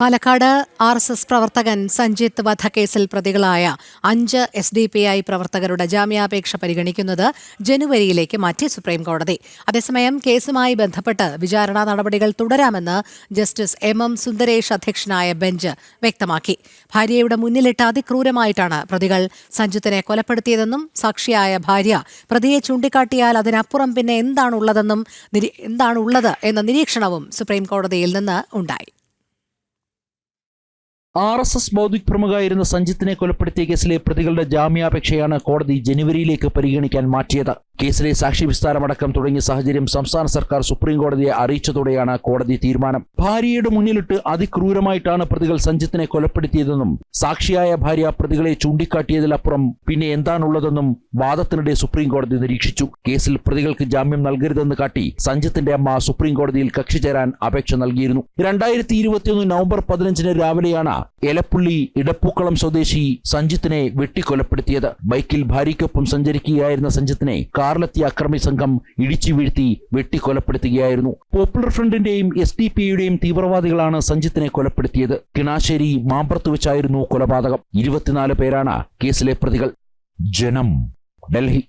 Palakkad R S S പ്രവർത്തകൻ സഞ്ജിത്ത് വധക്കേസിൽ പ്രതികളായ അഞ്ച് എസ് ഡി പി ഐ പ്രവർത്തകരുടെ ജാമ്യാപേക്ഷ പരിഗണിക്കുന്നത് ജനുവരിയിലേക്ക് മാറ്റി സുപ്രീം കോടതി അതേസമയം കേസുമായി ബന്ധപ്പെട്ട് വിചാരണാ നടപടികൾ തുടരാമെന്ന് ജസ്റ്റിസ് എം എം സുന്ദരേഷ് അധ്യക്ഷനായ ബെഞ്ച് വ്യക്തമാക്കി. ഭാര്യയുടെ മുന്നിലിട്ട് അതിക്രൂരമായിട്ടാണ് പ്രതികൾ സഞ്ജിത്തിനെ കൊലപ്പെടുത്തിയതെന്നും സാക്ഷിയായ ഭാര്യ പ്രതിയെ ചൂണ്ടിക്കാട്ടിയാൽ അതിനപ്പുറം പിന്നെ എന്താണുള്ളതെന്നും എന്താണുള്ളത് എന്ന നിരീക്ഷണവും സുപ്രീം കോടതിയിൽ നിന്ന് ഉണ്ടായി. ആർ എസ് എസ് ബൗദ്ധിക് പ്രമുഖായിരുന്ന സഞ്ജിത്തിനെ കൊലപ്പെടുത്തിയ കേസിലെ പ്രതികളുടെ ജാമ്യാപേക്ഷയാണ് കോടതി ജനുവരിയിലേക്ക് പരിഗണിക്കാൻ മാറ്റിയത്. കേസിലെ സാക്ഷി വിസ്താരമടക്കം തുടങ്ങിയ സാഹചര്യം സംസ്ഥാന സർക്കാർ സുപ്രീം കോടതിയെ അറിയിച്ചതോടെയാണ് കോടതി തീരുമാനം. ഭാര്യയുടെ മുന്നിലിട്ട് അതിക്രൂരമായിട്ടാണ് പ്രതികൾ സഞ്ജിത്തിനെ കൊലപ്പെടുത്തിയതെന്നും സാക്ഷിയായ ഭാര്യ പ്രതികളെ ചൂണ്ടിക്കാട്ടിയതിലപ്പുറം പിന്നെ എന്താണുള്ളതെന്നും വാദത്തിനിടെ സുപ്രീം കോടതി നിരീക്ഷിച്ചു. കേസിൽ പ്രതികൾക്ക് ജാമ്യം നൽകരുതെന്ന് കാട്ടി സഞ്ജിത്തിന്റെ അമ്മ സുപ്രീം കോടതിയിൽ കക്ഷി ചേരാൻ അപേക്ഷ നൽകിയിരുന്നു. രണ്ടായിരത്തി ഇരുപത്തിയൊന്ന് നവംബർ പതിനഞ്ചിന് രാവിലെയാണ് എലപ്പുള്ളി ഇടപ്പൂക്കളം സ്വദേശി സഞ്ജിത്തിനെ വെട്ടിക്കൊലപ്പെടുത്തിയത്. ബൈക്കിൽ ഭാര്യയ്ക്കൊപ്പം സഞ്ചരിക്കുകയായിരുന്ന സഞ്ജിത്തിനെ കാറിലെത്തിയ അക്രമി സംഘം ഇടിച്ചു വീഴ്ത്തി വെട്ടിക്കൊലപ്പെടുത്തുകയായിരുന്നു. പോപ്പുലർ ഫ്രണ്ടിന്റെയും എസ് ഡി പി യുടെയും തീവ്രവാദികളാണ് സഞ്ജിത്തിനെ കൊലപ്പെടുത്തിയത്. കിണാശ്ശേരി മാമ്പറത്ത് വെച്ചായിരുന്നു കൊലപാതകം. ഇരുപത്തിനാല് പേരാണ് കേസിലെ പ്രതികൾ. ജനം ഡൽഹി.